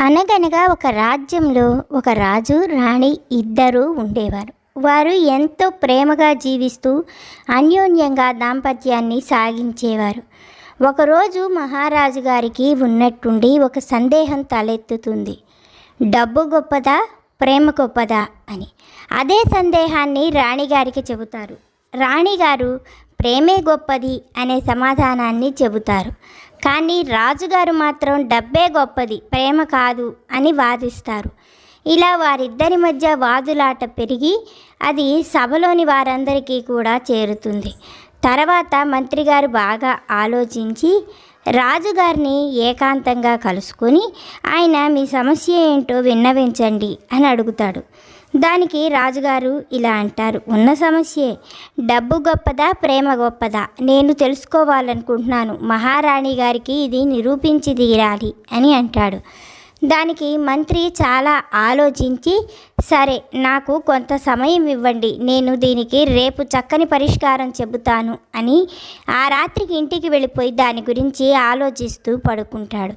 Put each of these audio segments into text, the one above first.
అనగనగా ఒక రాజ్యంలో ఒక రాజు రాణి ఇద్దరూ ఉండేవారు. వారు ఎంతో ప్రేమగా జీవిస్తూ అన్యోన్యంగా దాంపత్యాన్ని సాగించేవారు. ఒకరోజు మహారాజు గారికి ఉన్నట్టుండి ఒక సందేహం తలెత్తుతుంది. డబ్బు గొప్పదా? ప్రేమ గొప్పదా? అని. అదే సందేహాన్ని రాణిగారికి చెబుతారు. రాణిగారు ప్రేమే గొప్పది అనే సమాధానాన్ని చెబుతారు. కానీ రాజుగారు మాత్రం డబ్బే గొప్పది ప్రేమ కాదు అని వాదిస్తారు. ఇలా వారిద్దరి మధ్య వాదులాట పెరిగి అది సభలోని వారందరికీ కూడా చేరుతుంది. తర్వాత మంత్రిగారు బాగా ఆలోచించి రాజుగారిని ఏకాంతంగా కలుసుకొని ఆయన మీ సమస్య ఏంటో విన్నవించండి అని అడుగుతాడు. దానికి రాజుగారు ఇలా అంటారు. ఉన్న సమస్యే. డబ్బు గొప్పదా ప్రేమ గొప్పదా? నేను తెలుసుకోవాలనుకుంటున్నాను. మహారాణి గారికి ఇది నిరూపించి తీరాలి అని అంటాడు. దానికి మంత్రి చాలా ఆలోచించి సరే నాకు కొంత సమయం ఇవ్వండి. నేను దీనికి రేపు చక్కని పరిష్కారం చెబుతాను అని ఆ రాత్రికి ఇంటికి వెళ్ళిపోయి దాని గురించి ఆలోచిస్తూ పడుకుంటాడు.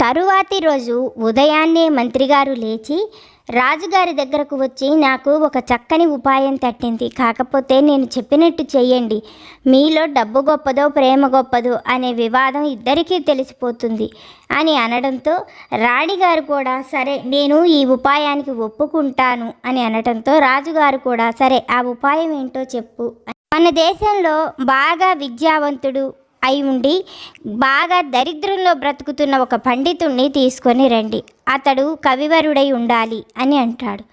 తరువాతి రోజు ఉదయాన్నే మంత్రిగారు లేచి రాజుగారి దగ్గరకు వచ్చి నాకు ఒక చక్కని ఉపాయం తట్టింది. కాకపోతే నేను చెప్పినట్టు చెయ్యండి. మీలో డబ్బు గొప్పదో ప్రేమ గొప్పదో అనే వివాదం ఇద్దరికీ తెలిసిపోతుంది అని అనడంతో రాణిగారు కూడా సరే నేను ఈ ఉపాయానికి ఒప్పుకుంటాను అని అనడంతో రాజుగారు కూడా సరే ఆ ఉపాయం ఏంటో చెప్పు మన దేశంలో బాగా విద్యావంతుడు అయి ఉండి బాగా దరిద్రంలో బ్రతుకుతున్న ఒక పండితుణ్ణి తీసుకొని రండి. అతడు కవివరుడై ఉండాలి అని అంటాడు.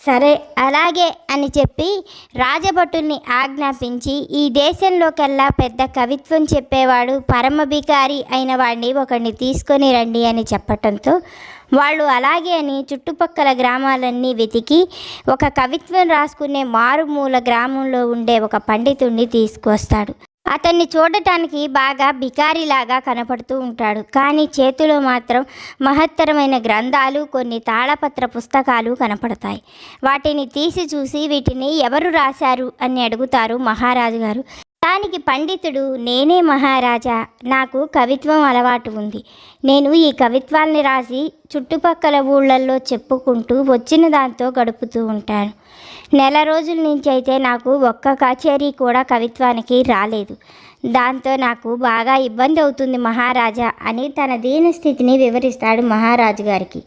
సరే అలాగే అని చెప్పి రాజభటుల్ని ఆజ్ఞాపించి ఈ దేశంలోకెల్లా పెద్ద కవిత్వం చెప్పేవాడు పరమభికారి అయిన వాడిని ఒకడిని తీసుకొని రండి అని చెప్పటంతో వాళ్ళు అలాగే అని చుట్టుపక్కల గ్రామాలన్నీ వెతికి ఒక కవిత్వం రాసుకునే మారుమూల గ్రామంలో ఉండే ఒక పండితుణ్ణి తీసుకొస్తాడు అతన్ని చూడటానికి బాగా బికారిలాగా కనపడుతూ ఉంటాడు. కానీ చేతిలో మాత్రం మహత్తరమైన గ్రంథాలు కొన్ని తాళపత్ర పుస్తకాలు కనపడతాయి. వాటిని తీసి చూసి వీటిని ఎవరు రాశారు అని అడుగుతారు మహారాజు గారు. దానికి పండితుడు నేనే మహారాజా నాకు కవిత్వం అలవాటు ఉంది. నేను ఈ కవిత్వాల్ని రాసి చుట్టుపక్కల ఊళ్ళల్లో చెప్పుకుంటూ వచ్చిన దాంతో గడుపుతూ ఉంటాను. నెల రోజుల నుంచి అయితే నాకు ఒక్క కచేరీ కూడా కవిత్వానికి రాలేదు. దాంతో నాకు బాగా ఇబ్బంది అవుతుంది మహారాజా అని తన దీనస్థితిని వివరిస్తాడు మహారాజు గారికి.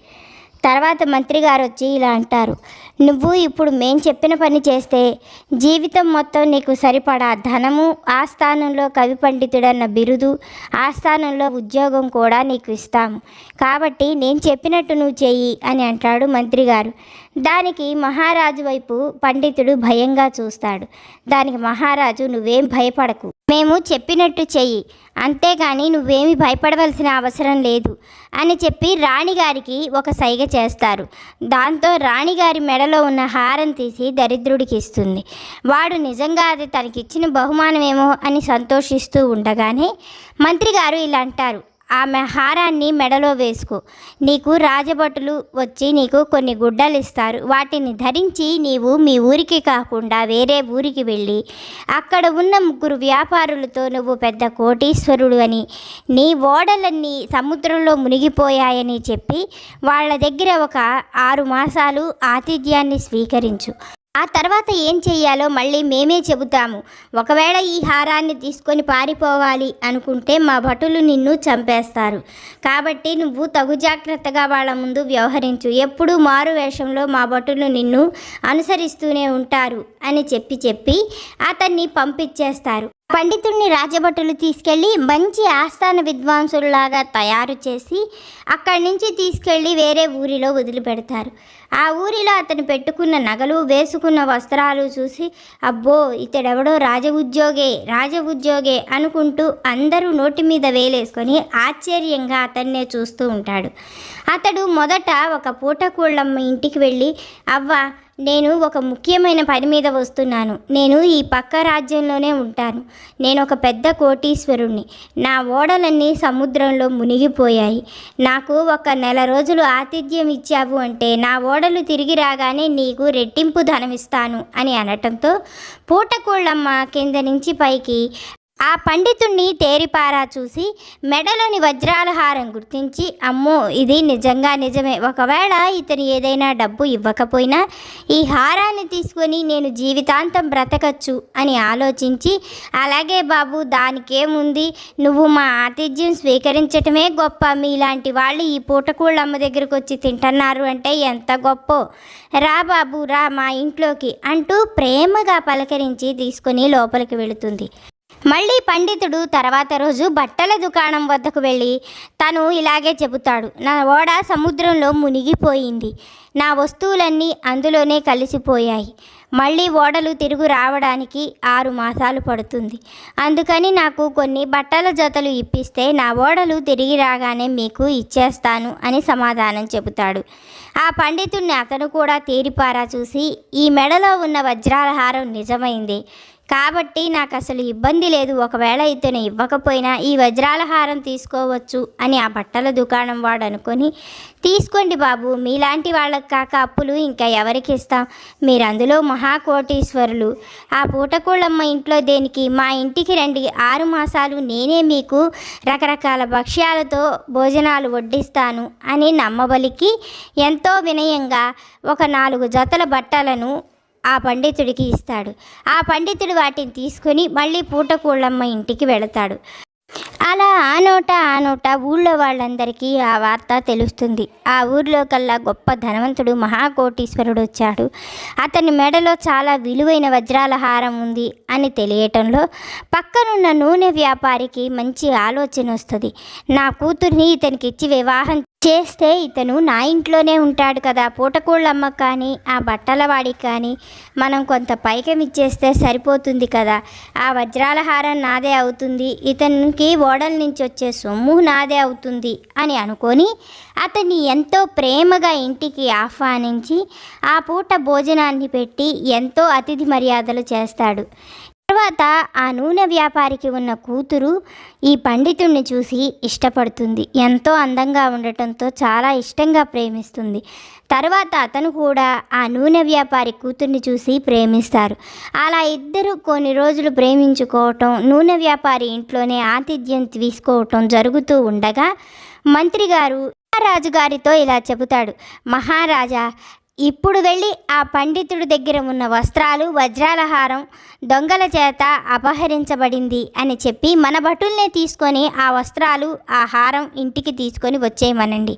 తర్వాత మంత్రి గారు వచ్చి ఇలా అంటారు. నువ్వు ఇప్పుడు మేం చెప్పిన పని చేస్తే జీవితం మొత్తం నీకు సరిపడా ధనము ఆ స్థానంలో కవి పండితుడన్న బిరుదు ఆ స్థానంలో ఉద్యోగం కూడా నీకు ఇస్తాము. కాబట్టి నేను చెప్పినట్టు నువ్వు చెయ్యి అని అంటాడు మంత్రి గారు దానికి మహారాజు వైపు పండితుడు భయంగా చూస్తాడు. దానికి మహారాజు నువ్వేం భయపడకు. మేము చెప్పినట్టు చెయ్యి అంతేగాని నువ్వేమి భయపడవలసిన అవసరం లేదు అని చెప్పి రాణిగారికి ఒక సైగ చేస్తారు. దాంతో రాణిగారి మెడ మెడలో ఉన్న హారం తీసి దరిద్రుడికి ఇస్తుంది. వాడు నిజంగా అది తనకిచ్చిన బహుమానమేమో అని సంతోషిస్తూ ఉండగానే మంత్రి గారు ఇలా అంటారు. ఆమె హారాన్ని మెడలో వేసుకో. నీకు రాజభటులు వచ్చి నీకు కొన్ని గుడ్డలు ఇస్తారు వాటిని ధరించి నీవు మీ ఊరికి కాకుండా వేరే ఊరికి వెళ్ళి అక్కడ ఉన్న ముగ్గురు వ్యాపారులతో నువ్వు పెద్ద కోటీశ్వరుడు అని నీ ఓడలన్నీ సముద్రంలో మునిగిపోయాయని చెప్పి వాళ్ళ దగ్గర ఒక ఆరు మాసాలు ఆతిథ్యాన్ని స్వీకరించు. ఆ తర్వాత ఏం చేయాలో మళ్ళీ మేమే చెబుతాము. ఒకవేళ ఈ హారాన్ని తీసుకొని పారిపోవాలి అనుకుంటే మా భటులు నిన్ను చంపేస్తారు. కాబట్టి నువ్వు తగు జాగ్రత్తగా వాళ్ళ ముందు వ్యవహరించు. ఎప్పుడూ మారు వేషంలో మా భటులు నిన్ను అనుసరిస్తూనే ఉంటారు అని చెప్పి చెప్పి అతన్ని పంపించేస్తారు. పండితుడిని రాజభటులు తీసుకెళ్ళి మంచి ఆస్థాన విద్వాంసుల్లాగా తయారు చేసి అక్కడి నుంచి తీసుకెళ్ళి వేరే ఊరిలో వదిలిపెడతారు. ఆ ఊరిలో అతను పెట్టుకున్న నగలు వేసుకున్న వస్త్రాలు చూసి అబ్బో ఇతడెవడో రాజ ఉద్యోగే రాజ ఉద్యోగే అనుకుంటూ అందరూ నోటి మీద వేలేసుకొని ఆశ్చర్యంగా అతన్నే చూస్తూ ఉంటాడు. అతడు మొదట ఒక పూటకూళ్ళమ్మ ఇంటికి వెళ్ళి అవ్వ నేను ఒక ముఖ్యమైన పని మీద వస్తున్నాను. నేను ఈ పక్క రాజ్యంలోనే ఉంటాను. నేను ఒక పెద్ద కోటీశ్వరుణ్ణి. నా ఓడలన్నీ సముద్రంలో మునిగిపోయాయి. నాకు ఒక నెల రోజులు ఆతిథ్యం ఇచ్చావు అంటే నా ఓడలు తిరిగి రాగానే నీకు రెట్టింపు ధనమిస్తాను అని అనటంతో పూటకోళ్ళమ్మ కింద నుంచి పైకి ఆ పండితుణ్ణి తేరిపారా చూసి మెడలోని వజ్రాల హారం గుర్తించి అమ్మో ఇది నిజంగా నిజమే. ఒకవేళ ఇతను ఏదైనా డబ్బు ఇవ్వకపోయినా ఈ హారాన్ని తీసుకొని నేను జీవితాంతం బ్రతకచ్చు అని ఆలోచించి అలాగే బాబు దానికేముంది? నువ్వు మా ఆతిథ్యం స్వీకరించటమే గొప్ప. మీలాంటి వాళ్ళు ఈ పూటకూళ్ళమ్మ దగ్గరకు వచ్చి తింటున్నారు అంటే ఎంత గొప్ప. రా బాబు రా మా ఇంట్లోకి అంటూ ప్రేమగా పలకరించి తీసుకొని లోపలికి వెళుతుంది. మళ్ళీ పండితుడు తర్వాత రోజు బట్టల దుకాణం వద్దకు వెళ్ళి తను ఇలాగే చెబుతాడు నా ఓడ సముద్రంలో మునిగిపోయింది నా వస్తువులన్నీ అందులోనే కలిసిపోయాయి. మళ్ళీ ఓడలు తిరుగు రావడానికి ఆరు మాసాలు పడుతుంది. అందుకని నాకు కొన్ని బట్టల జతలు ఇప్పిస్తే నా ఓడలు తిరిగి రాగానే మీకు ఇచ్చేస్తాను అని సమాధానం చెబుతాడు. ఆ పండితుడిని అతను కూడా తేరిపారా చూసి ఈ మెడలో ఉన్న వజ్రాల హారం నిజమైంది. కాబట్టి నాకు అసలు ఇబ్బంది లేదు. ఒకవేళ ఇతను ఇవ్వకపోయినా ఈ వజ్రాల హారం తీసుకోవచ్చు అని ఆ బట్టల దుకాణం వాడు అనుకొని తీసుకోండి బాబు మీలాంటి వాళ్ళకి కాక అప్పులు ఇంకా ఎవరికి ఇస్తాం? మీరు అందులో మహాకోటీశ్వరులు ఆ పూటకోళ్ళమ్మ ఇంట్లో దేనికి? మా ఇంటికి రండి. ఆరు మాసాలు నేనే మీకు రకరకాల భక్ష్యాలతో భోజనాలు వడ్డిస్తాను అని నమ్మబలికి ఎంతో వినయంగా ఒక నాలుగు జతల బట్టలను ఆ పండితుడికి ఇస్తాడు. ఆ పండితుడు వాటిని తీసుకొని మళ్ళీ పూటకూళ్ళమ్మ ఇంటికి వెళతాడు. అలా ఆ నోట ఆ నోట ఊళ్ళో వాళ్ళందరికీ ఆ వార్త తెలుస్తుంది. ఆ ఊర్లో కల్లా గొప్ప ధనవంతుడు మహాకోటీశ్వరుడు వచ్చాడు. అతని మెడలో చాలా విలువైన వజ్రాల హారం ఉంది అని తెలియటంలో పక్కనున్న నూనె వ్యాపారికి మంచి ఆలోచన వస్తుంది నా కూతుర్ని ఇతనికి ఇచ్చి వివాహం చేస్తే ఇతను నా ఇంట్లోనే ఉంటాడు కదా. పూటకోళ్ళమ్మ కానీ ఆ బట్టల వాడికి కానీ మనం కొంత పైకం ఇచ్చేస్తే సరిపోతుంది కదా. ఆ వజ్రాల హారం నాదే అవుతుంది. ఇతనికి ఓడల నుంచి వచ్చే సొమ్ము నాదే అవుతుంది అని అనుకొని అతన్ని ఎంతో ప్రేమగా ఇంటికి ఆహ్వానించి ఆ పూట భోజనాన్ని పెట్టి ఎంతో అతిథి మర్యాదలు చేస్తాడు. తర్వాత ఆ నూనె వ్యాపారికి ఉన్న కూతురు ఈ పండితుడిని చూసి ఇష్టపడుతుంది. ఎంతో అందంగా ఉండటంతో చాలా ఇష్టంగా ప్రేమిస్తుంది. తర్వాత అతను కూడా ఆ నూనె వ్యాపారి కూతుర్ని చూసి ప్రేమిస్తారు. అలా ఇద్దరు కొన్ని రోజులు ప్రేమించుకోవటం నూనె వ్యాపారి ఇంట్లోనే ఆతిథ్యం తీసుకోవటం జరుగుతూ ఉండగా మంత్రి గారు మహారాజు గారితో ఇలా చెబుతాడు. మహారాజా ఇప్పుడు వెళ్ళి ఆ పండితుడి దగ్గర ఉన్న వస్త్రాలు వజ్రాల హారం దొంగల చేత అపహరించబడింది అని చెప్పి మన భటుల్నే తీసుకొని ఆ వస్త్రాలు ఆ హారం ఇంటికి తీసుకొని వచ్చేయమనండి.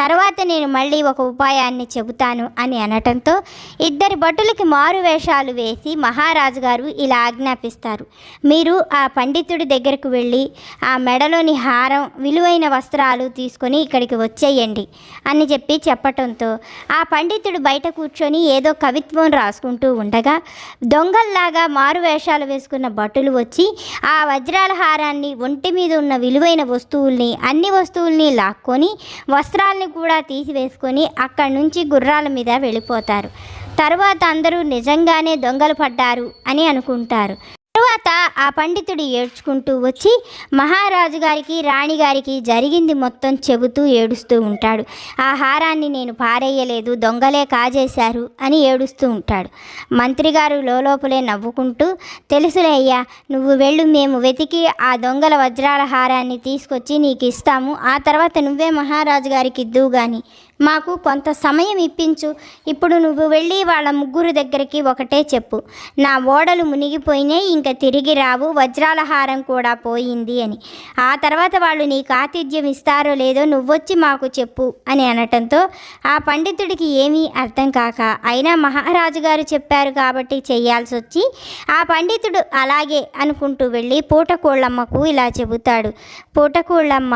తర్వాత నేను మళ్ళీ ఒక ఉపాయాన్ని చెబుతాను అని అనటంతో ఇద్దరి భటులకి మారు వేషాలు వేసి మహారాజు గారు ఇలా ఆజ్ఞాపిస్తారు. మీరు ఆ పండితుడి దగ్గరకు వెళ్ళి ఆ మెడలోని హారం విలువైన వస్త్రాలు తీసుకొని ఇక్కడికి వచ్చేయండి అని చెప్పి చెప్పటంతో ఆ పండితుడు బయట కూర్చొని ఏదో కవిత్వం రాసుకుంటూ ఉండగా దొంగల్లాగా మారు వేషాలు వేసుకున్న భటులు వచ్చి ఆ వజ్రాల హారాన్ని ఒంటి మీద ఉన్న విలువైన వస్తువుల్ని అన్ని వస్తువుల్ని లాక్కొని వస్త్రాల్ని కూడా తీసివేసుకొని అక్కడి నుంచి గుర్రాల మీద వెళ్ళిపోతారు. తర్వాత అందరూ నిజంగానే దొంగలు పడ్డారు అని అనుకుంటారు. తరువాత ఆ పండితుడు ఏడ్చుకుంటూ వచ్చి మహారాజు గారికి రాణిగారికి జరిగింది మొత్తం చెబుతూ ఏడుస్తూ ఉంటాడు. ఆ హారాన్ని నేను పారేయలేదు దొంగలే కాజేశారు అని ఏడుస్తూ ఉంటాడు. మంత్రి గారు లోపలే నవ్వుకుంటూ తెలుసులే అయ్యా నువ్వు వెళ్ళు మేము వెతికి ఆ దొంగల వజ్రాల హారాన్ని తీసుకొచ్చి నీకు ఇస్తాము ఆ తర్వాత నువ్వే మహారాజు గారికి ఇద్దువు కానీ మాకు కొంత సమయం ఇప్పించు. ఇప్పుడు నువ్వు వెళ్ళి వాళ్ళ ముగ్గురు దగ్గరికి ఒకటే చెప్పు. నా ఓడలు మునిగిపోయినాయి ఇంకా తిరిగి రావు. వజ్రాల హారం కూడా పోయింది అని. ఆ తర్వాత వాళ్ళు నీకు ఆతిథ్యం ఇస్తారో లేదో నువ్వొచ్చి మాకు చెప్పు అని అనటంతో ఆ పండితుడికి ఏమీ అర్థం కాక అయినా మహారాజు గారు చెప్పారు కాబట్టి చేయాల్సి వచ్చి ఆ పండితుడు అలాగే అనుకుంటూ వెళ్ళి పూటకోళ్ళమ్మకు ఇలా చెబుతాడు. పూటకోళ్ళమ్మ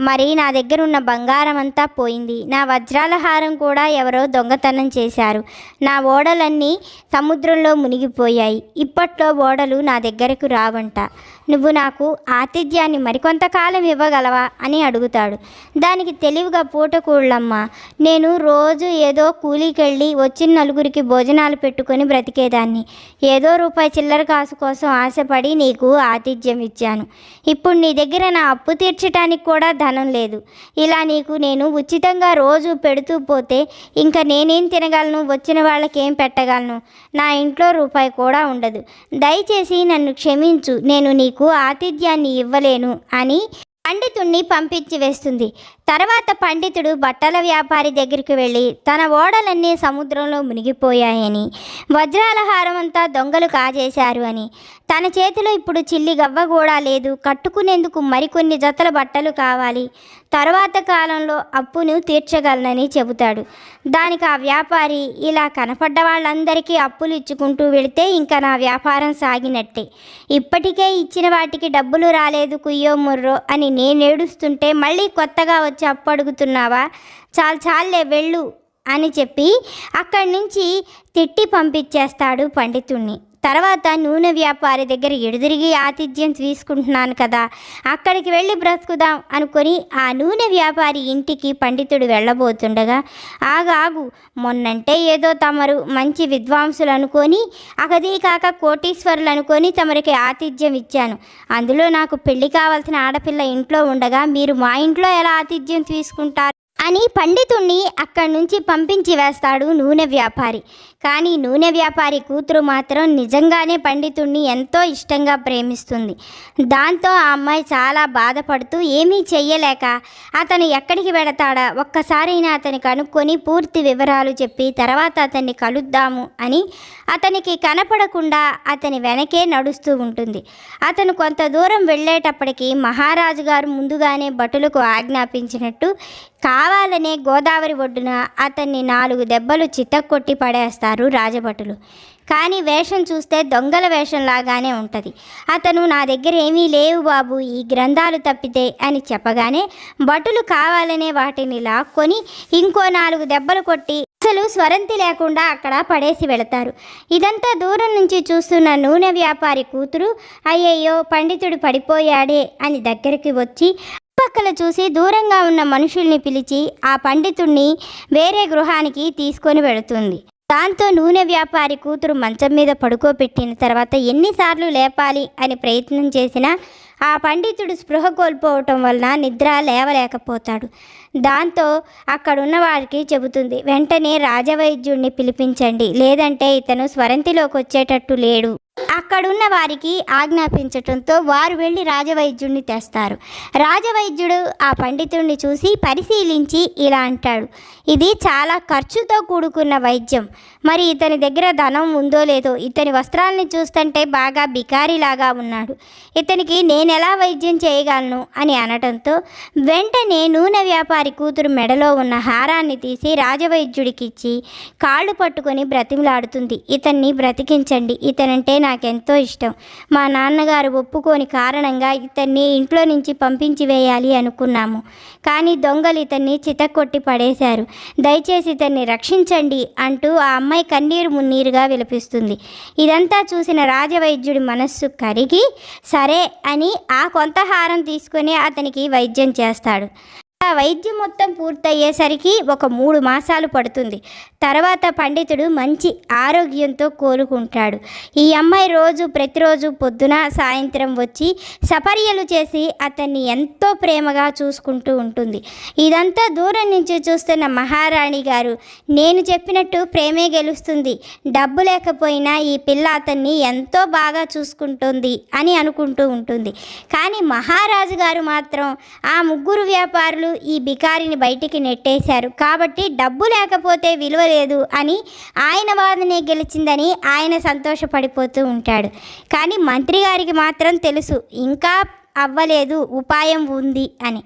మరి నా దగ్గర ఉన్న బంగారం అంతా పోయింది. నా వద్ద వజ్రాల హారం కూడా ఎవరో దొంగతనం చేశారు. నా ఓడలన్నీ సముద్రంలో మునిగిపోయాయి. ఇప్పట్లో ఓడలు నా దగ్గరకు రావంట. నువ్వు నాకు ఆతిథ్యాన్ని మరికొంతకాలం ఇవ్వగలవా? అని అడుగుతాడు. దానికి తెలివిగా పూటకూళ్ళమ్మ నేను రోజు ఏదో కూలీకెళ్ళి వచ్చిన నలుగురికి భోజనాలు పెట్టుకొని బ్రతికేదాన్ని. ఏదో రూపాయి చిల్లర కాసు కోసం ఆశపడి నీకు ఆతిథ్యం ఇచ్చాను. ఇప్పుడు నీ దగ్గర నా అప్పు తీర్చడానికి కూడా ధనం లేదు. ఇలా నీకు నేను ఉచితంగా రోజు పెడుతూ పోతే ఇంకా నేనేం తినగలను? వచ్చిన వాళ్ళకి ఏం పెట్టగలను? నా ఇంట్లో రూపాయి కూడా ఉండదు. దయచేసి నన్ను క్షమించు. నేను నీకు ఆతిథ్యాన్ని ఇవ్వలేను అని పండితుణ్ణి పంపించి వేస్తుంది. తర్వాత పండితుడు బట్టల వ్యాపారి దగ్గరికి వెళ్ళి తన ఓడలన్నీ సముద్రంలో మునిగిపోయాయని వజ్రాల హారం అంతా దొంగలు కాజేశారు అని తన చేతిలో ఇప్పుడు చిల్లి గవ్వ కూడా లేదు. కట్టుకునేందుకు మరికొన్ని జతల బట్టలు కావాలి. తర్వాత కాలంలో అప్పును తీర్చగలనని చెబుతాడు. దానికి ఆ వ్యాపారి ఇలా కనపడ్డ వాళ్ళందరికీ అప్పులు ఇచ్చుకుంటూ వెళితే ఇంకా నా వ్యాపారం సాగినట్టే. ఇప్పటికే ఇచ్చిన వాటికి డబ్బులు రాలేదు కుయ్యో ముర్రో అని నేను ఏడుస్తుంటే మళ్ళీ కొత్తగా వచ్చి అప్పు అడుగుతున్నావా? చాలు చాలే వెళ్ళు అని చెప్పి అక్కడి నుంచి తిట్టి పంపించేస్తాడు పండితుణ్ణి. తర్వాత నూనె వ్యాపారి దగ్గర ఎడుదిరిగి ఆతిథ్యం తీసుకుంటున్నాను కదా అక్కడికి వెళ్ళి బ్రతుకుదాం అనుకొని ఆ నూనె వ్యాపారి ఇంటికి పండితుడు వెళ్ళబోతుండగా ఆగాగు మొన్నంటే ఏదో తమరు మంచి విద్వాంసులు అనుకొని అగదీ కాక కోటీశ్వరులు అనుకొని తమరికి ఆతిథ్యం ఇచ్చాను. అందులో నాకు పెళ్ళి కావాల్సిన ఆడపిల్ల ఇంట్లో ఉండగా మీరు మా ఇంట్లో ఎలా ఆతిథ్యం తీసుకుంటారు? అని పండితుణ్ణి అక్కడి నుంచి పంపించి వేస్తాడు నూనె వ్యాపారి. కానీ నూనె వ్యాపారి కూతురు మాత్రం నిజంగానే పండితుణ్ణి ఎంతో ఇష్టంగా ప్రేమిస్తుంది. దాంతో ఆ అమ్మాయి చాలా బాధపడుతూ ఏమీ చెయ్యలేక అతను ఎక్కడికి వెడతాడా? ఒక్కసారైనా అతని కనుక్కొని పూర్తి వివరాలు చెప్పి తర్వాత అతన్ని కలుద్దాము అని అతనికి కనపడకుండా అతని వెనకే నడుస్తూ ఉంటుంది. అతను కొంత దూరం వెళ్ళేటప్పటికి మహారాజు గారు ముందుగానే భటులకు ఆజ్ఞాపించినట్టు కావాలనే గోదావరి ఒడ్డున అతన్ని నాలుగు దెబ్బలు చిత్తకొట్టి పడేస్తారు. రాజభటులు. కానీ వేషం చూస్తే దొంగల వేషంలాగానే ఉంటుంది. అతను నా దగ్గర ఏమీ లేవు బాబు ఈ గ్రంథాలు తప్పితే అని చెప్పగానే భటులు కావాలనే వాటిని లాక్కొని ఇంకో నాలుగు దెబ్బలు కొట్టి అసలు స్వరంతి లేకుండా అక్కడ పడేసి వెళతారు. ఇదంతా దూరం నుంచి చూస్తున్న నూనె వ్యాపారి కూతురు అయ్యయ్యో పండితుడు పడిపోయాడే అని దగ్గరికి వచ్చి పక్కల చూసి దూరంగా ఉన్న మనుషుల్ని పిలిచి ఆ పండితుణ్ణి వేరే గృహానికి తీసుకొని వెళుతుంది. దాంతో నూనె వ్యాపారి కూతురు మంచం మీద పడుకోబెట్టిన తర్వాత ఎన్నిసార్లు లేపాలి అని ప్రయత్నం చేసినా ఆ పండితుడు స్పృహ కోల్పోవటం వలన నిద్ర లేవలేకపోతాడు. దాంతో అక్కడున్న వారికి చెబుతుంది వెంటనే రాజవైద్యుడిని పిలిపించండి లేదంటే ఇతను స్వరంతిలోకి వచ్చేటట్టు లేడు. అక్కడున్న వారికి ఆజ్ఞాపించటంతో వారు వెళ్ళి రాజవైద్యుడిని తెస్తారు. రాజవైద్యుడు ఆ పండితుడిని చూసి పరిశీలించి ఇలా అంటాడు ఇది చాలా ఖర్చుతో కూడుకున్న వైద్యం. మరి ఇతని దగ్గర ధనం ఉందో లేదో ఇతని వస్త్రాలని చూస్తుంటే బాగా బికారిలాగా ఉన్నాడు. ఇతనికి నేను ఎలా వైద్యం చేయగలను? అని అనటంతో వెంటనే నూనె వ్యాపారి కూతురు మెడలో ఉన్న హారాన్ని తీసి రాజవైద్యుడికి ఇచ్చి కాళ్ళు పట్టుకొని బ్రతిమలాడుతుంది. ఇతన్ని బ్రతికించండి. ఇతనంటే నాకు నాకెంతో ఇష్టం. మా నాన్నగారు ఒప్పుకోని కారణంగా ఇతన్ని ఇంట్లో నుంచి పంపించి వేయాలి అనుకున్నాము. కానీ దొంగలు ఇతన్ని చితక్కొట్టి పడేశారు. దయచేసి ఇతన్ని రక్షించండి అంటూ ఆ అమ్మాయి కన్నీరు మున్నీరుగా విలపిస్తుంది. ఇదంతా చూసిన రాజవైద్యుడి మనస్సు కరిగి సరే అని ఆ కొంత హారం తీసుకొని అతనికి వైద్యం చేస్తాడు. ఆ వైద్యం మొత్తం పూర్తయ్యేసరికి ఒక మూడు మాసాలు పడుతుంది. తర్వాత పండితుడు మంచి ఆరోగ్యంతో కోలుకుంటాడు. ఈ అమ్మాయి రోజు ప్రతిరోజు పొద్దున సాయంత్రం వచ్చి సపర్యలు చేసి అతన్ని ఎంతో ప్రేమగా చూసుకుంటూ ఉంటుంది. ఇదంతా దూరం నుంచి చూస్తున్న మహారాణి గారు నేను చెప్పినట్టు ప్రేమే గెలుస్తుంది. డబ్బు లేకపోయినా ఈ పిల్ల అతన్ని ఎంతో బాగా చూసుకుంటుంది అని అనుకుంటూ ఉంటుంది. కానీ మహారాజు గారు మాత్రం ఆ ముగ్గురు వ్యాపారులు ఈ బికారిని బయటికి నెట్టేశారు. కాబట్టి డబ్బు లేకపోతే విలువ లేదు అని ఆయన వాదనే గెలిచిందని ఆయన సంతోషపడిపోతూ ఉంటాడు. కానీ మంత్రి గారికి మాత్రం తెలుసు ఇంకా అవ్వలేదు ఉపాయం ఉంది అని.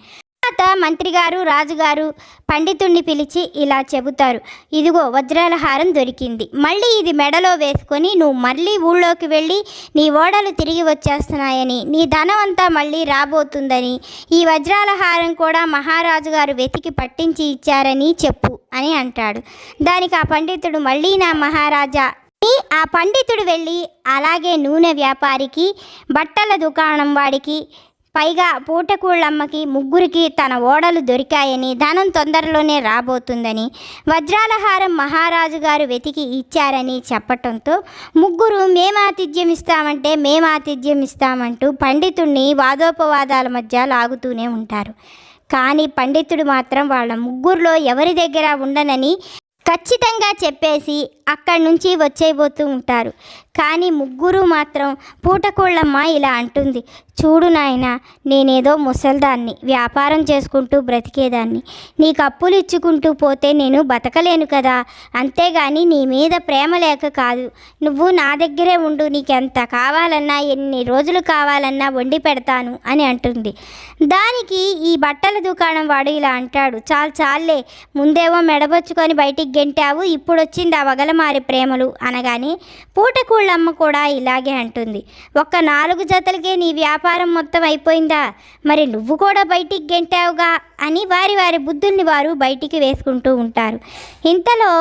తర్వాత మంత్రి గారు రాజుగారు పండితుణ్ణి పిలిచి ఇలా చెబుతారు. ఇదిగో వజ్రాల హారం దొరికింది. మళ్ళీ ఇది మెడలో వేసుకొని నువ్వు మళ్ళీ ఊళ్ళోకి వెళ్ళి నీ ఓడలు తిరిగి వచ్చేస్తున్నాయని నీ ధనం అంతా మళ్ళీ రాబోతుందని ఈ వజ్రాల హారం కూడా మహారాజు గారు వెతికి పట్టించి ఇచ్చారని చెప్పు అని అంటాడు. దానికి ఆ పండితుడు మళ్ళీ నా మహారాజా! ఆ పండితుడు వెళ్ళి అలాగే నూనె వ్యాపారికి బట్టల దుకాణం వాడికి పైగా పూటకూళ్ళమ్మకి ముగ్గురికి తన ఓడలు దొరికాయని ధనం తొందరలోనే రాబోతుందని వజ్రాలహారం మహారాజు గారు వెతికి ఇచ్చారని చెప్పటంతో ముగ్గురు మేమాతిథ్యం ఇస్తామంటే మేమాతిథ్యం ఇస్తామంటూ పండితుణ్ణి వాదోపవాదాల మధ్య లాగుతూనే ఉంటారు. కానీ పండితుడు మాత్రం వాళ్ళ ముగ్గురులో ఎవరి దగ్గర ఉండనని ఖచ్చితంగా చెప్పేసి అక్కడి నుంచి వచ్చేయబోతూ ఉంటారు. కానీ ముగ్గురు మాత్రం పూటకోళ్ళమ్మ ఇలా అంటుంది. చూడు నాయన నేనేదో ముసల్దాన్ని వ్యాపారం చేసుకుంటూ బ్రతికేదాన్ని. నీకు అప్పులు ఇచ్చుకుంటూ పోతే నేను బతకలేను కదా. అంతేగాని నీ మీద ప్రేమ లేక కాదు. నువ్వు నా దగ్గరే ఉండు నీకెంత కావాలన్నా ఎన్ని రోజులు కావాలన్నా వండి పెడతాను అని అంటుంది. దానికి ఈ బట్టల దుకాణం వాడు ఇలా అంటాడు. చాలు చాలే ముందేమో మెడబొచ్చుకొని బయటికి గెంటావు ఇప్పుడు వచ్చింది ఆ వగలమారి ప్రేమలు అనగానే పూటకూళ్ళమ్మ కూడా ఇలాగే అంటుంది. ఒక్క నాలుగు జతలకే నీ వ్యాపారం మొత్తం అయిపోయిందా? మరి నువ్వు కూడా బయటికి గెంటావుగా అని వారి వారి బుద్ధుల్ని వారు బయటికి వేసుకుంటూ ఉంటారు. ఇంతలో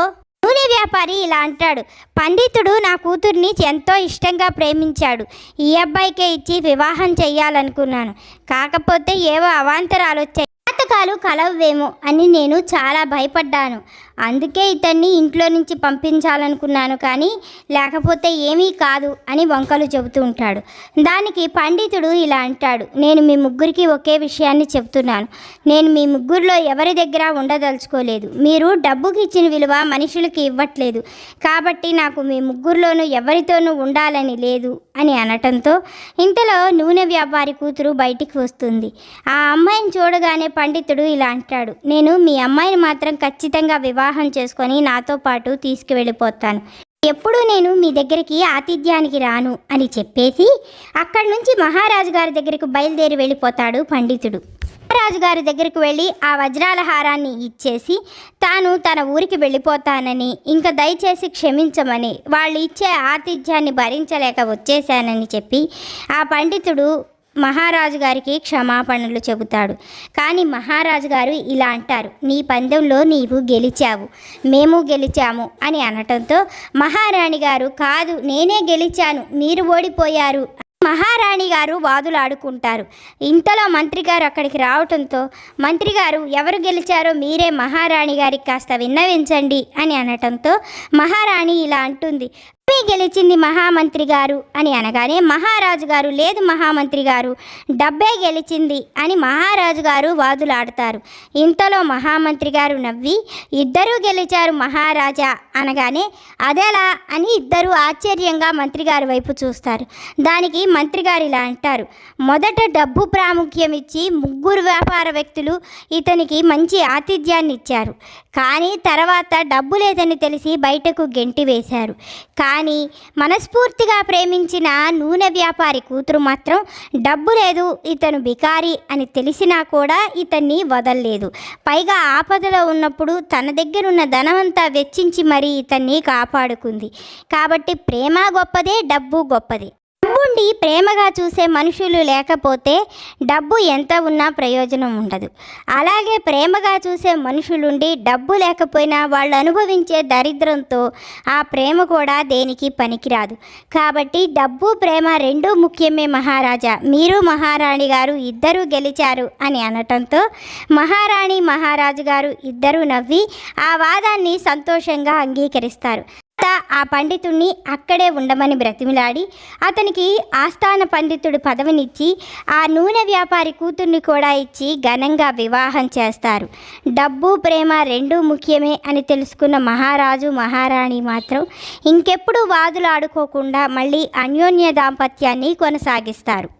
నూనె వ్యాపారి ఇలా అంటాడు పండితుడు నా కూతుర్ని ఎంతో ఇష్టంగా ప్రేమించాడు. ఈ అబ్బాయికే ఇచ్చి వివాహం చేయాలనుకున్నాను కాకపోతే ఏవో అవాంతరాలు వచ్చాయి జాతకాలు కలవవేమో అని నేను చాలా భయపడ్డాను. అందుకే ఇతన్ని ఇంట్లో నుంచి పంపించాలనుకున్నాను కానీ లేకపోతే ఏమీ కాదు అని వంకలు చెబుతూ ఉంటాడు. దానికి పండితుడు ఇలా అంటాడు నేను మీ ముగ్గురికి ఒకే విషయాన్ని చెప్తున్నాను. నేను మీ ముగ్గురిలో ఎవరి దగ్గర ఉండదలుచుకోలేదు. మీరు డబ్బుకి ఇచ్చిన విలువ మనుషులకి ఇవ్వట్లేదు. కాబట్టి నాకు మీ ముగ్గురిలోనూ ఎవరితోనూ ఉండాలని లేదు అని అనటంతో ఇంతలో నూనె వ్యాపారి కూతురు బయటికి వస్తుంది. ఆ అమ్మాయిని చూడగానే పండితుడు ఇలా అంటాడు నేను మీ అమ్మాయిని మాత్రం ఖచ్చితంగా వివాహం చేసుకొని నాతో పాటు తీసుకువెళ్ళిపోతాను. ఎప్పుడూ నేను మీ దగ్గరికి ఆతిథ్యానికి రాను అని చెప్పేసి అక్కడి నుంచి మహారాజు గారి దగ్గరకు బయలుదేరి వెళ్ళిపోతాడు పండితుడు. మహారాజు గారి దగ్గరికి వెళ్ళి ఆ వజ్రాల హారాన్ని ఇచ్చేసి తాను తన ఊరికి వెళ్ళిపోతానని ఇంకా దయచేసి క్షమించమని వాళ్ళు ఇచ్చే ఆతిథ్యాన్ని భరించలేక వచ్చేశానని చెప్పి ఆ పండితుడు మహారాజు గారికి క్షమాపణలు చెబుతాడు. కానీ మహారాజు గారు ఇలా అంటారు నీ పందెంలో నీవు గెలిచావు మేము గెలిచాము అని అనటంతో మహారాణి గారు కాదు నేనే గెలిచాను మీరు ఓడిపోయారు మహారాణి గారు వాదులాడుకుంటారు. ఇంతలో మంత్రి గారు అక్కడికి రావటంతో మంత్రి గారు ఎవరు గెలిచారో మీరే మహారాణి గారికి కాస్త విన్నవించండి అని అనటంతో మహారాణి ఇలా అంటుంది "డబ్బే గెలిచింది మహామంత్రి గారు అని అనగానే మహారాజు గారు లేదు మహామంత్రి గారు డబ్బే గెలిచింది అని మహారాజు గారు వాదులాడతారు. ఇంతలో మహామంత్రి గారు నవ్వి ఇద్దరూ గెలిచారు మహారాజా అనగానే అదెలా అని ఇద్దరు ఆశ్చర్యంగా మంత్రి గారి వైపు చూస్తారు. దానికి మంత్రి గారు ఇలా అంటారు మొదట డబ్బు ప్రాముఖ్యం ఇచ్చి ముగ్గురు వ్యాపార వ్యక్తులు ఇతనికి మంచి ఆతిథ్యాన్ని ఇచ్చారు. కానీ తర్వాత డబ్బు లేదని తెలిసి బయటకు గెంటి వేశారు. కానీ మనస్ఫూర్తిగా ప్రేమించిన నూనె వ్యాపారి కూతురు మాత్రం డబ్బు లేదు ఇతను బికారి అని తెలిసినా కూడా ఇతన్ని వదల్లేదు. పైగా ఆపదలో ఉన్నప్పుడు తన దగ్గరున్న ధనమంతా వెచ్చించి మరీ ఇతన్ని కాపాడుకుంది. కాబట్టి ప్రేమ గొప్పదే డబ్బు గొప్పదే. డబ్బుండి ప్రేమగా చూసే మనుషులు లేకపోతే డబ్బు ఎంత ఉన్నా ప్రయోజనం ఉండదు. అలాగే ప్రేమగా చూసే మనుషులుండి డబ్బు లేకపోయినా వాళ్ళు అనుభవించే దరిద్రంతో ఆ ప్రేమ కూడా దేనికి పనికిరాదు. కాబట్టి డబ్బు ప్రేమ రెండూ ముఖ్యమే మహారాజా. మీరు మహారాణి గారు ఇద్దరూ గెలిచారు అని అనటంతో మహారాణి మహారాజు గారు ఇద్దరూ నవ్వి ఆ వాదాన్ని సంతోషంగా అంగీకరిస్తారు. ఆ పండితుణ్ణి అక్కడే ఉండమని బ్రతిమిలాడి అతనికి ఆస్థాన పండితుడు పదవినిచ్చి ఆ నూనె వ్యాపారి కూతుర్ని కూడా ఇచ్చి ఘనంగా వివాహం చేస్తారు. డబ్బు ప్రేమ రెండూ ముఖ్యమే అని తెలుసుకున్న మహారాజు మహారాణి మాత్రం ఇంకెప్పుడు వాదులు ఆడుకోకుండా మళ్ళీ అన్యోన్య దాంపత్యాన్ని కొనసాగిస్తారు.